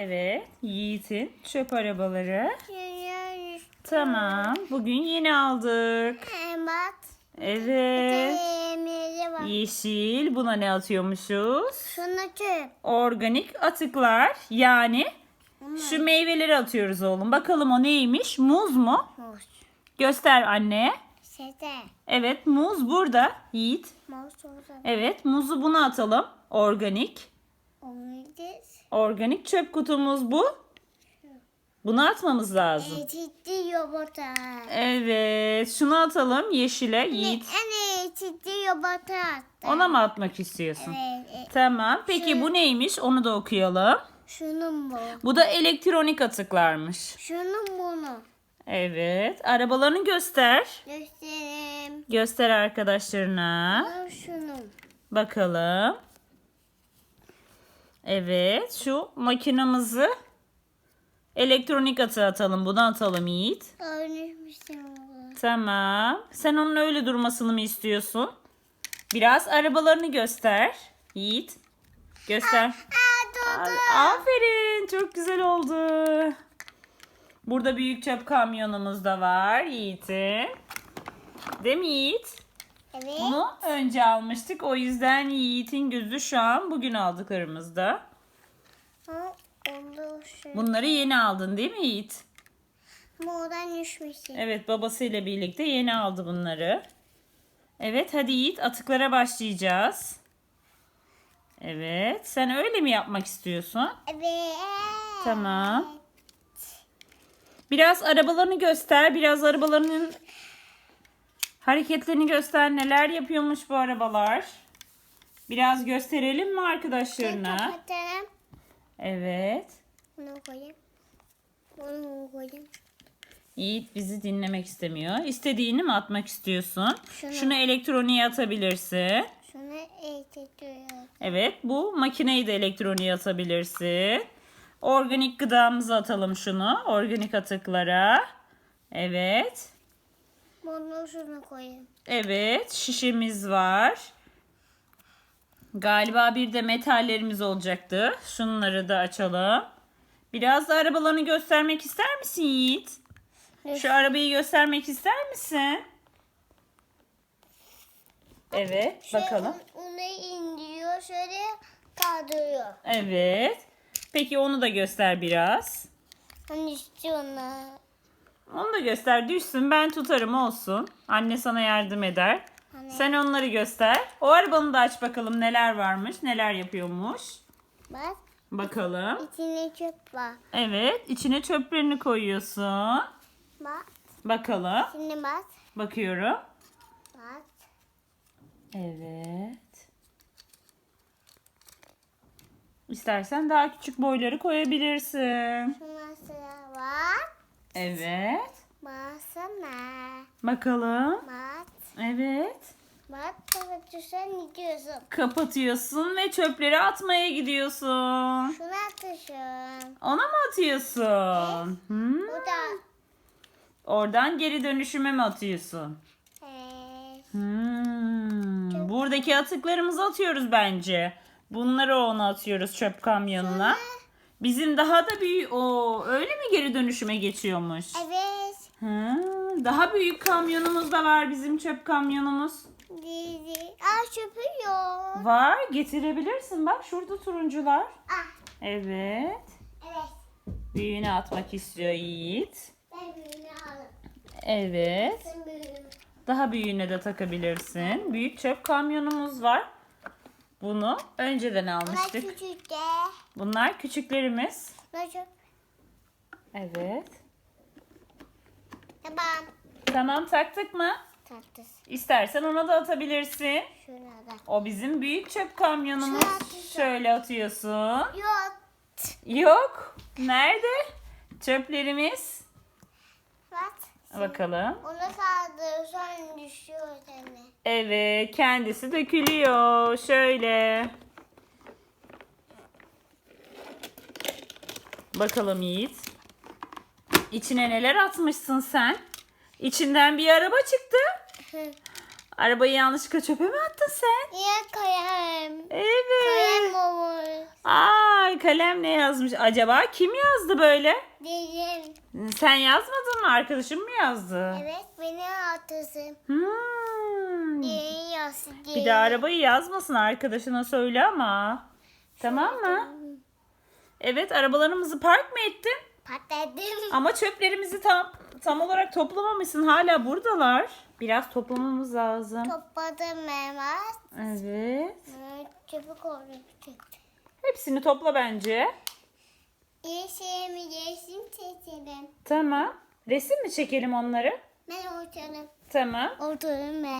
Evet, Yiğit'in çöp arabaları. Tamam, bugün yeni aldık. Evet. Var. Yeşil, buna ne atıyormuşuz? Şunu çöp. Organik atıklar, yani şu meyveleri atıyoruz oğlum. Bakalım o neymiş? Muz mu? Muz. Göster anneye. Sete. Evet, muz burada. Yiğit. Muz orada. Evet, muzu buna atalım. Organik. Organik çöp kutumuz bu. Bunu atmamız lazım. Etitli yumurta. Evet, şunu atalım yeşile. Yiğit. Anne etitli yumurta attı. Ona mı atmak istiyorsun? Evet. e, Tamam. Peki bu neymiş? Onu da okuyalım. Şunun bu. Bu da elektronik atıklarmış. Şunun bunu. Evet. Arabalarını göster. Göstereyim. Göster arkadaşlarına. Şunun. Bakalım. Evet. Şu makinamızı elektronik atığa atalım. Bunu atalım Yiğit. Bu. Tamam. Sen onun öyle durmasını mı istiyorsun? Biraz arabalarını göster. Yiğit. Göster. Aa dur. A- Aferin. Çok güzel oldu. Burada büyük çöp kamyonumuz da var Yiğit'in. Değil mi Yiğit? Evet. Bunu önce almıştık. O yüzden Yiğit'in gözü şu an bugün aldıklarımızda. Ha, oldu şu. Bunları yeni aldın değil mi Yiğit? Buradan düşmüşüm. Evet babasıyla birlikte yeni aldı bunları. Evet hadi Yiğit atıklara başlayacağız. Evet sen öyle mi yapmak istiyorsun? Evet. Tamam. Biraz arabalarını göster. Biraz arabalarının hareketlerini göster. Neler yapıyormuş bu arabalar. Biraz gösterelim mi arkadaşlarına? Kapatalım. Evet. Bunu koyayım. Bunu koyayım. Yiğit bizi dinlemek istemiyor. İstediğini mi atmak istiyorsun? Şunu. Şunu elektroniğe atabilirsin. Şunu eğitiyorum. Evet bu makineyi de elektroniğe atabilirsin. Organik gıdamızı atalım şunu. Organik atıklara. Evet. Bunu şunu koyayım. Evet şişemiz var. Galiba bir de metallerimiz olacaktı. Şunları da açalım. Biraz da arabalarını göstermek ister misin Yiğit? Şu arabayı göstermek ister misin? Evet bakalım. Onu indiriyor şöyle kaldırıyor. Evet. Peki onu da göster biraz. Hani istiyorlar. Onu da göster düşsün ben tutarım olsun. Anne sana yardım eder. Anne. Sen onları göster. O arabanı da aç bakalım neler varmış, neler yapıyormuş. Bak Bakalım. içinde çöp var. Evet, içine çöplerini koyuyorsun. Bak Bakalım. şimdi bak. Bakıyorum. Bak. Evet. İstersen daha küçük boyları koyabilirsin. Var. Evet. Baksana. Bakalım. Bak. Evet. Bak kapatırsan gidiyorsun. Kapatıyorsun ve çöpleri atmaya gidiyorsun. Şunu atışın. Ona mı atıyorsun? Hmm. Bu da. Oradan geri dönüşüme mi atıyorsun? Ee, Hmm. Buradaki atıklarımızı atıyoruz bence. Bunları ona atıyoruz çöp kamyonuna. Bizim daha da büyük o öyle mi geri dönüşüme geçiyormuş? evet. Hı, daha büyük kamyonumuz da var bizim çöp kamyonumuz. Dizi. Aa çöpü yok. Var getirebilirsin bak şurada turuncular. Ah. Evet. Evet. Büyüğünü atmak istiyor Yiğit. Ben büyüğünü alırım. Evet. Sen büyüğünü. Daha büyüğüne de takabilirsin. Büyük çöp kamyonumuz var. Bunu önceden Bunlar almıştık. küçük de. Bunlar küçüklerimiz. Evet. Tamam. Tamam taktık mı? Tatlıs. İstersen ona da atabilirsin. Şurada. O bizim büyük çöp kamyonumuz. Şöyle atıyorsun. Yok. Yok. Nerede? Çöplerimiz. Bak. Bakalım. Onu düşüyor seni. Evet, kendisi dökülüyor. Şöyle. Bakalım Yiğit. İçine neler atmışsın sen? İçinden bir araba çıktı. Arabayı yanlışlıkla çöpe mi attın sen? Niye koyayım? Evet. Koyayım olur. Aa, Vay kalem ne yazmış? Acaba kim yazdı böyle? Dedim. Sen yazmadın mı? Arkadaşın mı yazdı? Evet benim atısım. Hmm. Derin yazdı. Bir de arabayı yazmasın arkadaşına söyle ama. Tamam mı? Evet arabalarımızı park mı ettin? Patladım. Ama çöplerimizi tam tam olarak toplamamışsın. Hala buradalar. Biraz toplamamız lazım. Topladım Mehmet. Evet. Çabuk oldu. Hepsini topla bence. Yeşil yeşil seçelim. Tamam. Resim mi çekelim onları? Ben oturayım. Tamam. Oturayım ben.